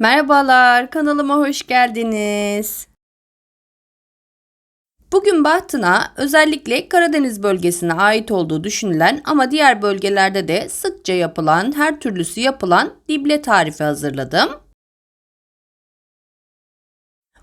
Merhabalar, kanalıma hoş geldiniz. Bugün bahtına özellikle Karadeniz bölgesine ait olduğu düşünülen ama diğer bölgelerde de sıkça yapılan, her türlüsü yapılan dible tarifi hazırladım.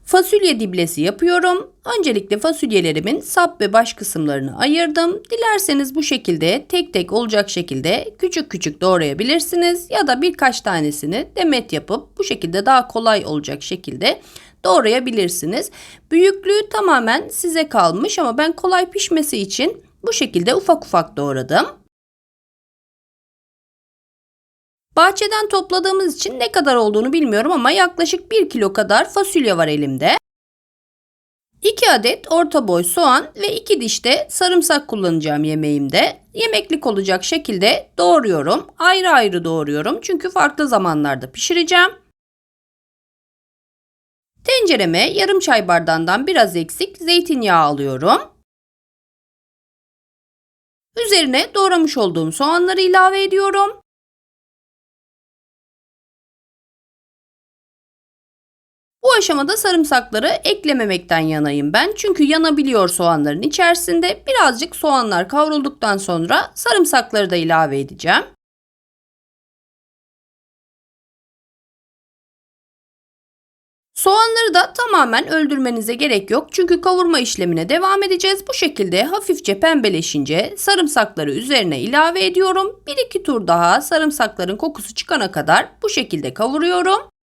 Fasulye diblesi yapıyorum. Öncelikle fasulyelerimin sap ve baş kısımlarını ayırdım. Dilerseniz bu şekilde tek tek olacak şekilde küçük küçük doğrayabilirsiniz ya da birkaç tanesini demet yapıp bu şekilde daha kolay olacak şekilde doğrayabilirsiniz. Büyüklüğü tamamen size kalmış ama ben kolay pişmesi için bu şekilde ufak ufak doğradım. Bahçeden topladığımız için ne kadar olduğunu bilmiyorum ama yaklaşık 1 kilo kadar fasulye var elimde. 2 adet orta boy soğan ve 2 diş de sarımsak kullanacağım yemeğimde. Yemeklik olacak şekilde doğruyorum. Ayrı ayrı doğruyorum çünkü farklı zamanlarda pişireceğim. Tencereme yarım çay bardağından biraz eksik zeytinyağı alıyorum. Üzerine doğramış olduğum soğanları ilave ediyorum. Bu aşamada sarımsakları eklememekten yanayım ben. Çünkü yanabiliyor soğanların içerisinde. Birazcık soğanlar kavrulduktan sonra sarımsakları da ilave edeceğim. Soğanları da tamamen öldürmenize gerek yok. Çünkü kavurma işlemine devam edeceğiz. Bu şekilde hafifçe pembeleşince sarımsakları üzerine ilave ediyorum. 1-2 tur daha sarımsakların kokusu çıkana kadar bu şekilde kavuruyorum.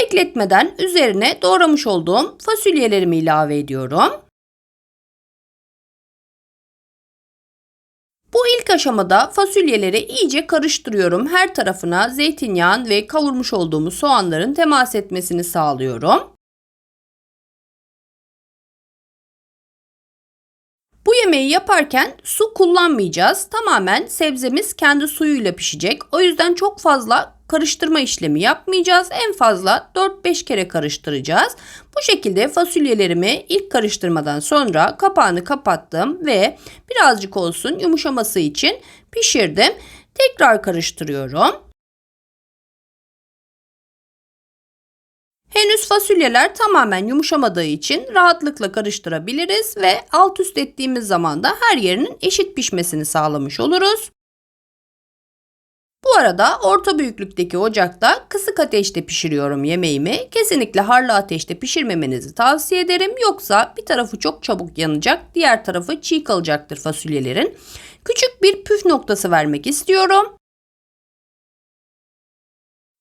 Bekletmeden üzerine doğramış olduğum fasulyelerimi ilave ediyorum. Bu ilk aşamada fasulyeleri iyice karıştırıyorum. Her tarafına zeytinyağı ve kavurmuş olduğumuz soğanların temas etmesini sağlıyorum. Bu yemeği yaparken su kullanmayacağız. Tamamen sebzemiz kendi suyuyla pişecek. O yüzden çok fazla karıştırma işlemi yapmayacağız. En fazla 4-5 kere karıştıracağız. Bu şekilde fasulyelerimi ilk karıştırmadan sonra kapağını kapattım ve birazcık olsun yumuşaması için pişirdim. Tekrar karıştırıyorum. Henüz fasulyeler tamamen yumuşamadığı için rahatlıkla karıştırabiliriz ve alt üst ettiğimiz zaman da her yerinin eşit pişmesini sağlamış oluruz. Bu arada orta büyüklükteki ocakta kısık ateşte pişiriyorum yemeğimi. Kesinlikle harlı ateşte pişirmemenizi tavsiye ederim. Yoksa bir tarafı çok çabuk yanacak, diğer tarafı çiğ kalacaktır fasulyelerin. Küçük bir püf noktası vermek istiyorum.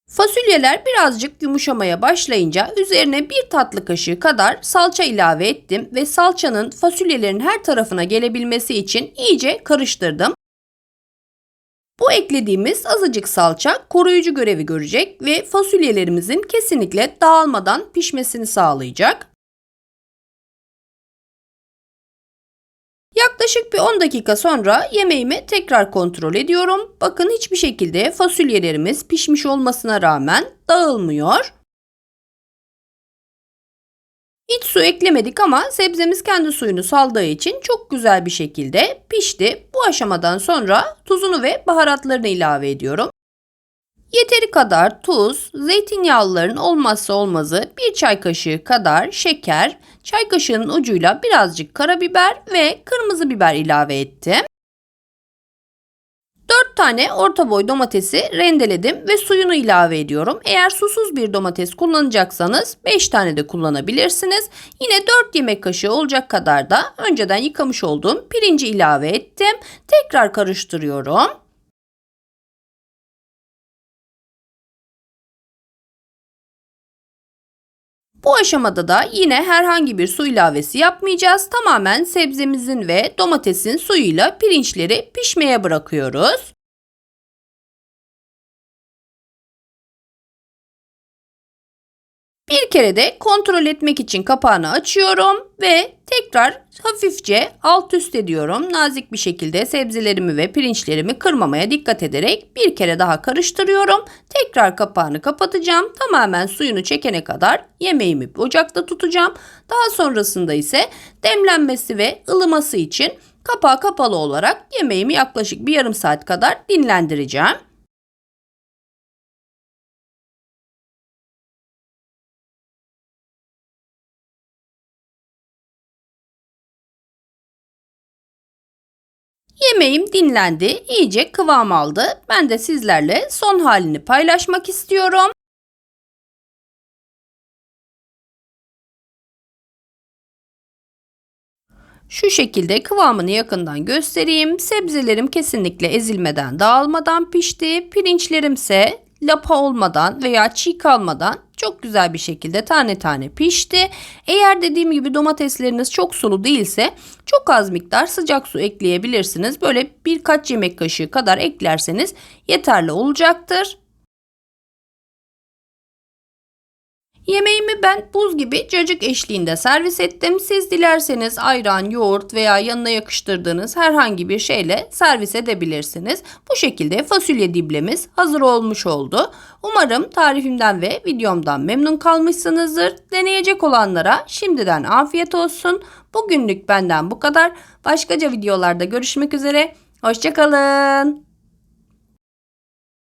Fasulyeler birazcık yumuşamaya başlayınca üzerine bir tatlı kaşığı kadar salça ilave ettim ve salçanın fasulyelerin her tarafına gelebilmesi için iyice karıştırdım. Bu eklediğimiz azıcık salça koruyucu görevi görecek ve fasulyelerimizin kesinlikle dağılmadan pişmesini sağlayacak. Yaklaşık bir 10 dakika sonra yemeğimi tekrar kontrol ediyorum. Bakın hiçbir şekilde fasulyelerimiz pişmiş olmasına rağmen dağılmıyor. Hiç su eklemedik ama sebzemiz kendi suyunu saldığı için çok güzel bir şekilde pişti. Bu aşamadan sonra tuzunu ve baharatlarını ilave ediyorum. Yeteri kadar tuz, zeytinyağlıların olmazsa olmazı bir çay kaşığı kadar şeker, çay kaşığının ucuyla birazcık karabiber ve kırmızı biber ilave ettim. 4 tane orta boy domatesi rendeledim ve suyunu ilave ediyorum. Eğer susuz bir domates kullanacaksanız 5 tane de kullanabilirsiniz. Yine 4 yemek kaşığı olacak kadar da önceden yıkamış olduğum pirinci ilave ettim. Tekrar karıştırıyorum. Bu aşamada da yine herhangi bir su ilavesi yapmayacağız. Tamamen sebzemizin ve domatesin suyuyla pirinçleri pişmeye bırakıyoruz. Bir kere de kontrol etmek için kapağını açıyorum ve tekrar hafifçe alt üst ediyorum. Nazik bir şekilde sebzelerimi ve pirinçlerimi kırmamaya dikkat ederek bir kere daha karıştırıyorum. Tekrar kapağını kapatacağım. Tamamen suyunu çekene kadar yemeğimi ocakta tutacağım. Daha sonrasında ise demlenmesi ve ılıması için kapağı kapalı olarak yemeğimi yaklaşık bir yarım saat kadar dinlendireceğim. Yemeğim dinlendi, iyice kıvam aldı. Ben de sizlerle son halini paylaşmak istiyorum. Şu şekilde kıvamını yakından göstereyim. Sebzelerim kesinlikle ezilmeden, dağılmadan pişti. Pirinçlerimse lapa olmadan veya çiğ kalmadan çok güzel bir şekilde tane tane pişti. Eğer dediğim gibi domatesleriniz çok sulu değilse çok az miktar sıcak su ekleyebilirsiniz. Böyle birkaç yemek kaşığı kadar eklerseniz yeterli olacaktır. Yemeğimi ben buz gibi cacık eşliğinde servis ettim. Siz dilerseniz ayran, yoğurt veya yanına yakıştırdığınız herhangi bir şeyle servis edebilirsiniz. Bu şekilde fasulye diblemiz hazır olmuş oldu. Umarım tarifimden ve videomdan memnun kalmışsınızdır. Deneyecek olanlara şimdiden afiyet olsun. Bugünlük benden bu kadar. Başkaca videolarda görüşmek üzere. Hoşçakalın.